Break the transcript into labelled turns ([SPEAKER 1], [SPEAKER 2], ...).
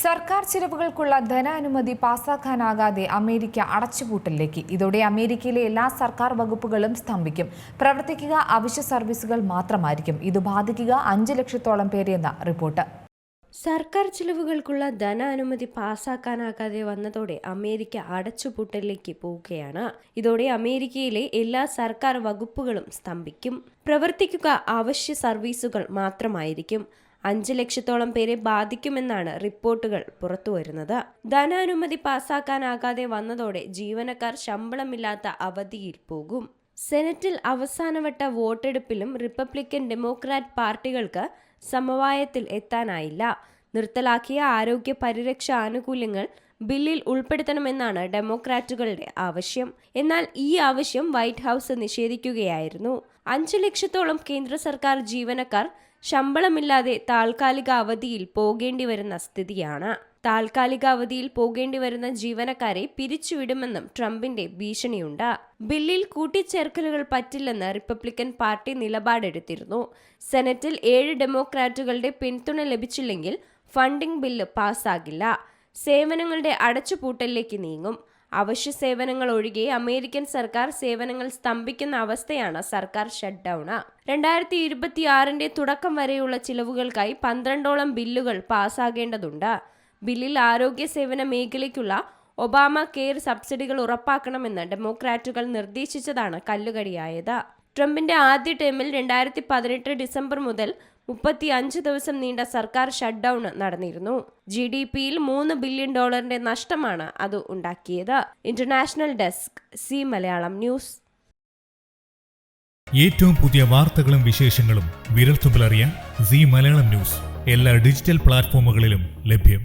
[SPEAKER 1] സർക്കാർ ചിലവുകൾക്കുള്ള ധനാനുമതി പാസാക്കാനാകാതെ അമേരിക്ക അടച്ചുപൂട്ടലിലേക്ക്. ഇതോടെ അമേരിക്കയിലെ എല്ലാ സർക്കാർ വകുപ്പുകളും സ്തംഭിക്കും. പ്രവർത്തിക്കുക അവശ്യ സർവീസുകൾ മാത്രമായിരിക്കും. ഇത് ബാധിക്കുക അഞ്ച് ലക്ഷത്തോളം പേരെന്ന റിപ്പോർട്ട്.
[SPEAKER 2] സർക്കാർ ചിലവുകൾക്കുള്ള ധനാനുമതി പാസാക്കാനാകാതെ വന്നതോടെ അമേരിക്ക അടച്ചുപൂട്ടലിലേക്ക് പോവുകയാണ്. ഇതോടെ അമേരിക്കയിലെ എല്ലാ സർക്കാർ വകുപ്പുകളും സ്തംഭിക്കും. പ്രവർത്തിക്കുക അവശ്യ സർവീസുകൾ മാത്രമായിരിക്കും. അഞ്ച് ലക്ഷത്തോളം പേരെ ബാധിക്കുമെന്നാണ് റിപ്പോർട്ടുകൾ പുറത്തുവരുന്നത് ധനാനുമതി പാസാക്കാനാകാതെ വന്നതോടെ ജീവനക്കാർ ശമ്പളമില്ലാത്ത അവധിയിൽ പോകും. സെനറ്റിൽ അവസാനവട്ട വോട്ടെടുപ്പിലും റിപ്പബ്ലിക്കൻ ഡെമോക്രാറ്റ് പാർട്ടികൾക്ക് സമവായത്തിൽ എത്താനായില്ല. നിർത്തലാക്കിയ ആരോഗ്യ പരിരക്ഷ ആനുകൂല്യങ്ങൾ ബില്ലിൽ ഉൾപ്പെടുത്തണമെന്നാണ് ഡെമോക്രാറ്റുകളുടെ ആവശ്യം. എന്നാൽ ഈ ആവശ്യം വൈറ്റ് ഹൗസ് നിഷേധിക്കുകയായിരുന്നു. അഞ്ചു ലക്ഷത്തോളം കേന്ദ്ര സർക്കാർ ജീവനക്കാർ ശമ്പളമില്ലാതെ താൽക്കാലിക അവധിയിൽ പോകേണ്ടി വരുന്ന സ്ഥിതിയാണ്. താൽക്കാലിക അവധിയിൽ പോകേണ്ടി വരുന്ന ജീവനക്കാരെ പിരിച്ചുവിടുമെന്നും ട്രംപിന്റെ ഭീഷണിയുണ്ട്. ബില്ലിൽ കൂട്ടിച്ചേർക്കലുകൾ പറ്റില്ലെന്ന് റിപ്പബ്ലിക്കൻ പാർട്ടി നിലപാടെടുത്തിരുന്നു. സെനറ്റിൽ ഏഴ് ഡെമോക്രാറ്റുകളുടെ പിന്തുണ ലഭിച്ചില്ലെങ്കിൽ ഫണ്ടിംഗ് ബില്ല് പാസ്സാകില്ല സേവനങ്ങളുടെ അടച്ചുപൂട്ടലിലേക്ക് നീങ്ങും. അവശ്യ സേവനങ്ങൾ ഒഴികെ അമേരിക്കൻ സർക്കാർ സേവനങ്ങൾ സ്തംഭിക്കുന്ന അവസ്ഥയാണ് സർക്കാർ ഷട്ട് ഡൌണ് രണ്ടായിരത്തി ഇരുപത്തിയാറിന്റെ തുടക്കം വരെയുള്ള ചിലവുകൾക്കായി പന്ത്രണ്ടോളം ബില്ലുകൾ പാസ്സാകേണ്ടതുണ്ട് ബില്ലിൽ ആരോഗ്യ സേവന മേഖലയ്ക്കുള്ള ഒബാമ കെയർ സബ്സിഡികൾ ഉറപ്പാക്കണമെന്ന് ഡെമോക്രാറ്റുകൾ നിർദ്ദേശിച്ചതാണ് കല്ലുകടിയായത്. ട്രംപിന്റെ ആദ്യ ടേമിൽ രണ്ടായിരത്തി പതിനെട്ട് ഡിസംബർ മുതൽ മുപ്പത്തി അഞ്ച് ദിവസം നീണ്ട സർക്കാർ ഷട്ട് ഡൌൺ നടന്നിരുന്നു. ജി ഡി പിയിൽ മൂന്ന് ബില്യൺ ഡോളറിന്റെ നഷ്ടമാണ് അത് ഉണ്ടാക്കിയത്. International desk C Malayalam news.
[SPEAKER 3] ഏറ്റവും പുതിയ വാർത്തകളും വിശേഷങ്ങളും വിരൽത്തുമ്പിലറിയാൻ സി മലയാളം ന്യൂസ് എല്ലാ ഡിജിറ്റൽ പ്ലാറ്റ്ഫോമുകളിലും ലഭ്യം.